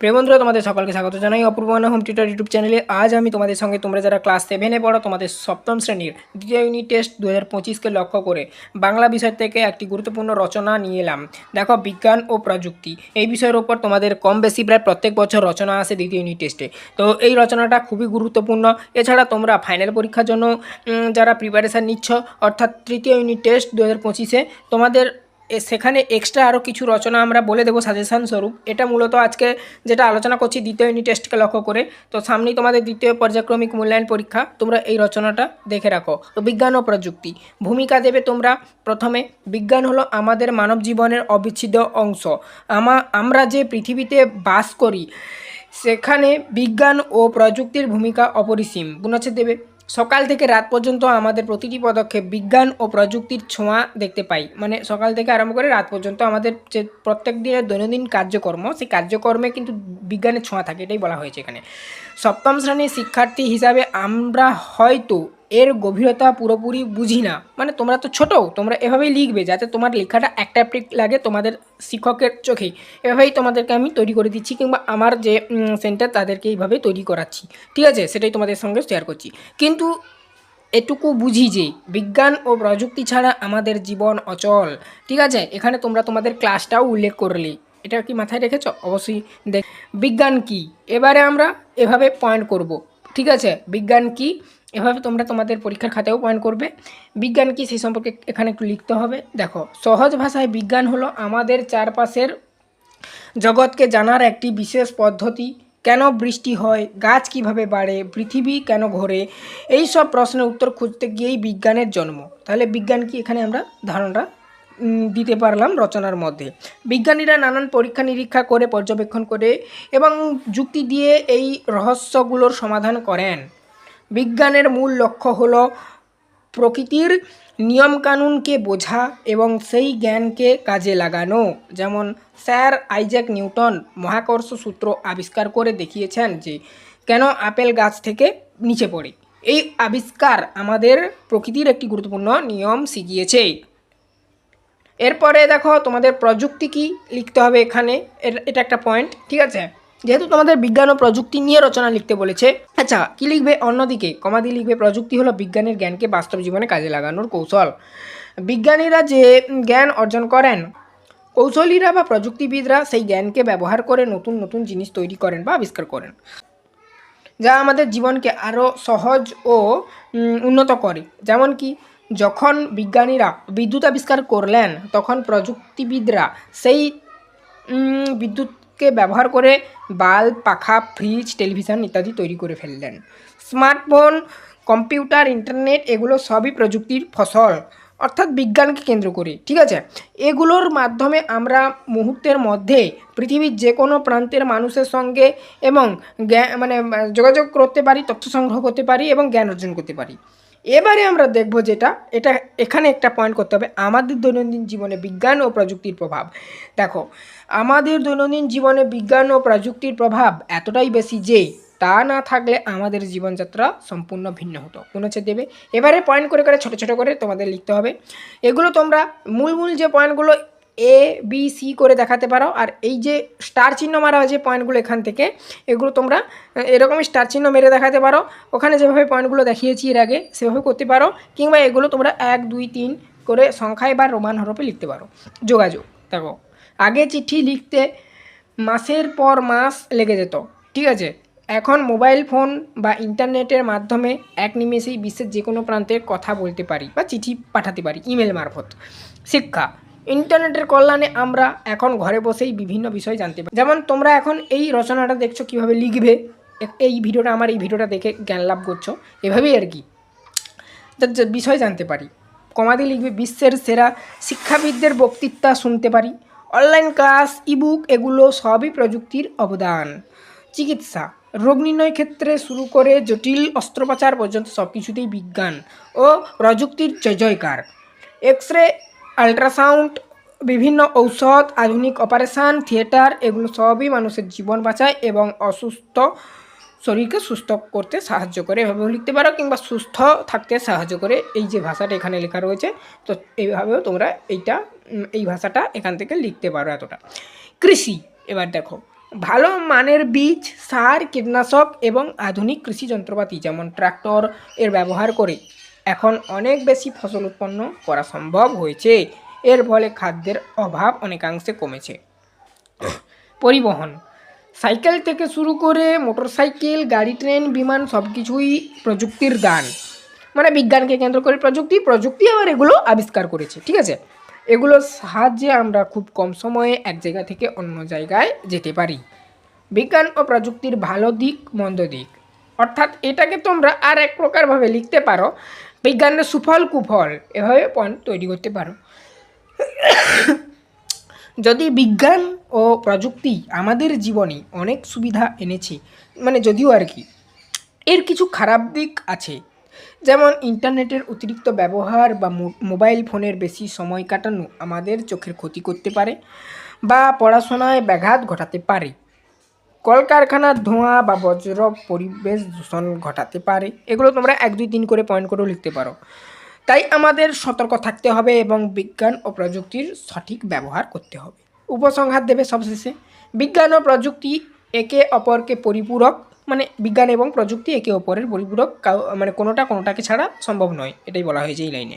প্রিয় বন্ধুরা তোমাদের সকলকে স্বাগত জানাই অপূর্বানা হোম টিউটার ইউটিউব চ্যানেলে আজ আমি তোমাদের সঙ্গে তোমরা যারা ক্লাস সেভেনে পড়ো, তোমাদের সপ্তম শ্রেণির দ্বিতীয় ইউনিট টেস্ট দু হাজার পঁচিশকে লক্ষ্য করে বাংলা বিষয় থেকে একটি গুরুত্বপূর্ণ রচনা নিয়ে এলাম। দেখো, বিজ্ঞান ও প্রযুক্তি। এই বিষয়ের ওপর তোমাদের কম বেশি প্রায় প্রত্যেক বছর রচনা আসে দ্বিতীয় ইউনিট টেস্টে তো এই রচনাটা খুবই গুরুত্বপূর্ণ। এছাড়া তোমরা ফাইনাল পরীক্ষার জন্য যারা প্রিপারেশান নিচ্ছ, অর্থাৎ তৃতীয় ইউনিট টেস্ট দু হাজার পঁচিশে, তোমাদের সেখানে এক্সট্রা আরও কিছু রচনা আমরা বলে দেবো সাজেশন স্বরূপ। এটা মূলত আজকে যেটা আলোচনা করছি দ্বিতীয় ইউনিট টেস্টকে লক্ষ্য করে। তো সামনেই তোমাদের দ্বিতীয় পর্যায়ক্রমিক মূল্যায়ন পরীক্ষা। তোমরা এই রচনাটা দেখে রাখো। তো বিজ্ঞান ও প্রযুক্তি। ভূমিকা দেবে তোমরা প্রথমে, বিজ্ঞান হলো আমাদের মানব জীবনের অবিচ্ছেদ্য অংশ। আমা, আমরা যে পৃথিবীতে বাস করি, সেখানে বিজ্ঞান ও প্রযুক্তির ভূমিকা অপরিসীম। বুনাচ্ছে দেবে সকাল থেকে রাত পর্যন্ত আমাদের প্রতিটি পদক্ষেপ বিজ্ঞান ও প্রযুক্তির ছোঁয়া দেখতে পাই। মানে সকাল থেকে আরম্ভ করে রাত পর্যন্ত আমাদের যে প্রত্যেক দিনের দৈনন্দিন কার্যকর্ম, সেই কার্যকর্মে কিন্তু বিজ্ঞানের ছোঁয়া থাকে, এটাই বলা হয়েছে এখানে। সপ্তম শ্রেণির শিক্ষার্থী হিসাবে আমরা হয়তো এর গভীরতা পুরোপুরি বুঝি না। মানে তোমরা তো ছোটো তোমরা এভাবেই লিখবে যাতে তোমার লেখাটা একটা লাগে তোমাদের শিক্ষকের চোখেই। এভাবেই তোমাদেরকে আমি তৈরি করে দিচ্ছি কিংবা আমার যে সেন্টার তাদেরকে এইভাবে তৈরি করাচ্ছি। ঠিক আছে? সেটাই তোমাদের সঙ্গে শেয়ার করছি। কিন্তু এটুকু বুঝি যে, বিজ্ঞান ও প্রযুক্তি ছাড়া আমাদের জীবন অচল। ঠিক আছে? এখানে তোমরা তোমাদের ক্লাসটাও উল্লেখ করলে। এটা কি মাথায় রেখেছ? অবশ্যই দেখ বিজ্ঞান কি? এবারে আমরা এভাবে পয়েন্ট করব। ঠিক আছে? বিজ্ঞান কি? এভাবে তোমরা তোমাদের পরীক্ষার খাতায়ও পয়েন্ট করবে। বিজ্ঞান কি সেই সম্পর্কে এখানে একটু লিখতে হবে। দেখো, সহজ ভাষায় বিজ্ঞান হলো আমাদের চারপাশের জগৎকে জানার একটি বিশেষ পদ্ধতি। কেন বৃষ্টি হয়? গাছ কীভাবে বাড়ে? পৃথিবী কেন ঘোরে? এই সব প্রশ্নের উত্তর খুঁজতে গিয়েই বিজ্ঞানের জন্ম। তাহলে বিজ্ঞান কি এখানে আমরা ধারণাটা দিতে পারলাম রচনার মধ্যে। বিজ্ঞানীরা নানান পরীক্ষা নিরীক্ষা করে, পর্যবেক্ষণ করে এবং যুক্তি দিয়ে এই রহস্যগুলোর সমাধান করেন। বিজ্ঞানের মূল লক্ষ্য হল প্রকৃতির নিয়মকানুনকে বোঝা এবং সেই জ্ঞানকে কাজে লাগানো। যেমন স্যার আইজ্যাক নিউটন মহাকর্ষ সূত্র আবিষ্কার করে দেখিয়েছেন যে, কেন আপেল গাছ থেকে নিচে পড়ে? এই আবিষ্কার আমাদের প্রকৃতির একটি গুরুত্বপূর্ণ নিয়ম শিখিয়েছে। এরপরে দেখো তোমাদের প্রযুক্তি কি লিখতে হবে এখানে। এটা একটা পয়েন্ট ঠিক আছে? যেহেতু তোমাদের বিজ্ঞান ও প্রযুক্তি নিয়ে রচনা লিখতে বলেছে। আচ্ছা কি লিখবে? অন্যদিকে কমাদি লিখবে প্রযুক্তি হলো বিজ্ঞানের জ্ঞানকে বাস্তব জীবনে কাজে লাগানোর কৌশল। বিজ্ঞানীরা যে জ্ঞান অর্জন করেন কৌশলীরা বা প্রযুক্তিবিদরা সেই জ্ঞানকে ব্যবহার করে নতুন নতুন জিনিস তৈরি করেন বা আবিষ্কার করেন যা আমাদের জীবনকে আরও সহজ ও উন্নত করে। যেমন কি যখন বিজ্ঞানীরা বিদ্যুৎ আবিষ্কার করলেন তখন প্রযুক্তিবিদরা সেই উম, বিদ্যুৎকে ব্যবহার করে বাল্ব পাখা, ফ্রিজ, টেলিভিশন ইত্যাদি তৈরি করে ফেললেন। স্মার্টফোন, কম্পিউটার, ইন্টারনেট এগুলো সবই প্রযুক্তির ফসল, অর্থাৎ বিজ্ঞানকে কেন্দ্র করে, ঠিক আছে? এগুলোর মাধ্যমে আমরা মুহূর্তের মধ্যে পৃথিবীর যে কোনো প্রান্তের মানুষের সঙ্গে এবং মানে যোগাযোগ করতে পারি, তথ্য সংগ্রহ করতে পারি এবং জ্ঞান অর্জন করতে পারি। এবারে আমরা দেখব যেটা, এটা এখানে একটা পয়েন্ট করতে হবে, আমাদের দৈনন্দিন জীবনে বিজ্ঞান ও প্রযুক্তির প্রভাব। দেখো, আমাদের দৈনন্দিন জীবনে বিজ্ঞান ও প্রযুক্তির প্রভাব এতটাই বেশি যে, তা না থাকলে আমাদের জীবনযাত্রা সম্পূর্ণ ভিন্ন হতো। কোন হচ্ছে দেবে? এবারে পয়েন্ট করে করে ছোটো ছোটো করে তোমাদের লিখতে হবে। এগুলো তোমরা, মূল মূল যে পয়েন্টগুলো এ বি সি করে দেখাতে পারো। আর এই যে স্টার চিহ্ন মারা যে পয়েন্টগুলো এখান থেকে, এগুলো তোমরা এরকমই স্টার চিহ্ন মেরে দেখাতে পারো। ওখানে যেভাবে পয়েন্টগুলো দেখিয়েছি এর আগে, সেভাবে করতে পারো। কিংবা এগুলো তোমরা এক, দুই, তিন করে সংখ্যায় বা রোমান হরফে লিখতে পারো। যোগাযোগ, দেখো, আগে চিঠি লিখতে মাসের পর মাস লেগে যেত, ঠিক আছে? এখন মোবাইল ফোন বা ইন্টারনেটের মাধ্যমে এক নিমেষেই বিশ্বের যে কোনো প্রান্তে কথা বলতে পারি বা চিঠি পাঠাতে পারি ইমেল মারফত। শিক্ষা ইন্টারনেটের কল্যাণে আমরা এখন ঘরে বসেই বিভিন্ন বিষয় জানতে পারি। যেমন তোমরা এখন এই রচনাটা দেখছ কীভাবে লিখবে, এই ভিডিওটা আমার এই ভিডিওটা দেখে জ্ঞান লাভ করছ, এভাবেই আর কি। বিষয় জানতে পারি। কমাদি লিখবে, বিশ্বের সেরা শিক্ষাবিদদের বক্তৃতা শুনতে পারি। অনলাইন ক্লাস ইবুক এগুলো সবই প্রযুক্তির অবদান। চিকিৎসা, রোগ নির্ণয় ক্ষেত্রে শুরু করে জটিল অস্ত্রোপচার পর্যন্ত সব কিছুতেই বিজ্ঞান ও প্রযুক্তির জয় জয়কার এক্স রে আল্ট্রাসাউন্ড, বিভিন্ন ঔষধ, আধুনিক অপারেশান, থিয়েটার, এগুলো সবই মানুষের জীবন বাঁচায় এবং অসুস্থ শরীরকে সুস্থ করতে সাহায্য করে। এভাবেও লিখতে পারো কিংবা সুস্থ থাকতে সাহায্য করে। এই যে ভাষাটা এখানে লেখা রয়েছে, তো এইভাবেও তোমরা এইটা এই ভাষাটা এখান থেকে লিখতে পারো এতটা। কৃষি, এবার দেখো। ভালো মানের বীজ, সার, কীটনাশক এবং আধুনিক কৃষি যন্ত্রপাতি, যেমন ট্রাক্টর, এর ব্যবহার করে এখন অনেক বেশি ফসল উৎপন্ন করা সম্ভব হয়েছে। এর ফলে খাদ্যের অভাব অনেকাংশে কমেছে। পরিবহন। সাইকেল থেকে শুরু করে মোটরসাইকেল, গাড়ি, ট্রেন, বিমান সব কিছুই প্রযুক্তির দান। মানে বিজ্ঞানকে কেন্দ্র করে প্রযুক্তি প্রযুক্তি আবার এগুলো আবিষ্কার করেছে, ঠিক আছে? এগুলোর সাহায্যে আমরা খুব কম সময়ে এক জায়গা থেকে অন্য জায়গায় যেতে পারি। বিজ্ঞান ও প্রযুক্তির ভালো দিক, মন্দ দিক। অর্থাৎ এটাকে তোমরা আর এক প্রকারভাবে লিখতে পারো। বিজ্ঞানের সুফল কুফল এভাবে পয়েন্ট তৈরি করতে পারো। যদি বিজ্ঞান ও প্রযুক্তি আমাদের জীবনে অনেক সুবিধা এনেছে মানে যদিও আর কি, এর কিছু খারাপ দিক আছে। যেমন ইন্টারনেটের অতিরিক্ত ব্যবহার বা মোবাইল ফোনের বেশি সময় কাটানো আমাদের চোখের ক্ষতি করতে পারে বা পড়াশোনায় ব্যাঘাত ঘটাতে পারে। কলকারখানার ধোঁয়া বা বজ্র পরিবেশ দূষণ ঘটাতে পারে। এগুলো তোমরা এক দুই তিন করে পয়েন্ট করেও লিখতে পারো। তাই আমাদের সতর্ক থাকতে হবে এবং বিজ্ঞান ও প্রযুক্তির সঠিক ব্যবহার করতে হবে। উপসংহার দেবে সবশেষে। বিজ্ঞান ও প্রযুক্তি একে অপরকে পরিপূরক মানে বিজ্ঞান এবং প্রযুক্তি একে অপরের পরিপূরক মানে কোনোটা কোনোটাকে ছাড়া সম্ভব নয়, এটাই বলা হয়েছে এই লাইনে।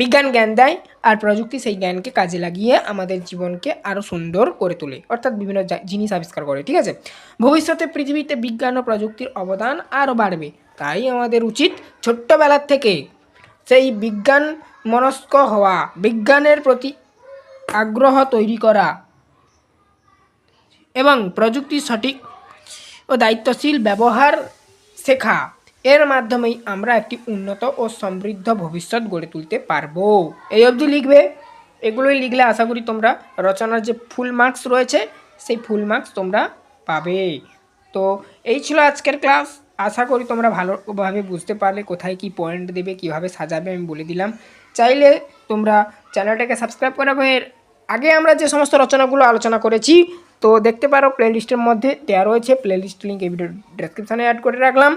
বিজ্ঞান জ্ঞান দেয় আর প্রযুক্তি সেই জ্ঞানকে কাজে লাগিয়ে আমাদের জীবনকে আরও সুন্দর করে তোলে, অর্থাৎ বিভিন্ন জিনিস আবিষ্কার করে, ঠিক আছে? ভবিষ্যতে পৃথিবীতে বিজ্ঞান ও প্রযুক্তির অবদান আরও বাড়বে, তাই আমাদের উচিত ছোট্টবেলার থেকে সেই বিজ্ঞান মনস্ক হওয়া, বিজ্ঞানের প্রতি আগ্রহ তৈরি করা এবং প্রযুক্তির সঠিক ও দায়িত্বশীল ব্যবহার শেখা। এর মাধ্যমেই আমরা একটি উন্নত ও সমৃদ্ধ ভবিষ্যৎ গড়ে তুলতে পারব। এই অবধি লিখবে, এগুলোই লিখলে আশা করি তোমরা রচনার যে ফুল মার্কস রয়েছে, সেই ফুল মার্কস তোমরা পাবে। তো এই ছিল আজকের ক্লাস। আশা করি তোমরা ভালোভাবে বুঝতে পারলে কোথায় কি পয়েন্ট দেবে, কীভাবে সাজাবে, আমি বলে দিলাম। চাইলে তোমরা চ্যানেলটাকে সাবস্ক্রাইব করে আগে আমরা যে সমস্ত রচনাগুলো আলোচনা করেছি তো দেখতে পারো প্লেলিস্টের মধ্যে দেওয়া রয়েছে প্লেলিস্ট লিঙ্ক এই ভিডিও ডেসক্রিপশানে অ্যাড করে রাখলাম।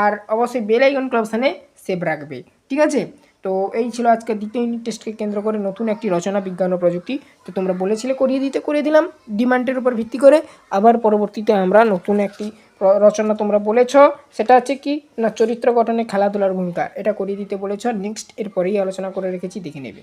আর অবশ্যই বেল আইকন অপশানে সেভ রাখবে, ঠিক আছে? তো এই ছিল আজকে দ্বিতীয় ইউনিট টেস্টকে কেন্দ্র করে নতুন একটি রচনা, বিজ্ঞান ও প্রযুক্তি। তো তোমরা বলেছিলে করিয়ে দিতে করে দিলাম। ডিমান্ডের উপর ভিত্তি করে আবার পরবর্তীতে আমরা নতুন একটি রচনা তোমরা বলেছ। সেটা হচ্ছে কি? না, চরিত্র গঠনে খেলাধুলার ভূমিকা, এটা করিয়ে দিতে বলেছ। নেক্সট এরপরেই আলোচনা করে রেখেছি, দেখে নেবে।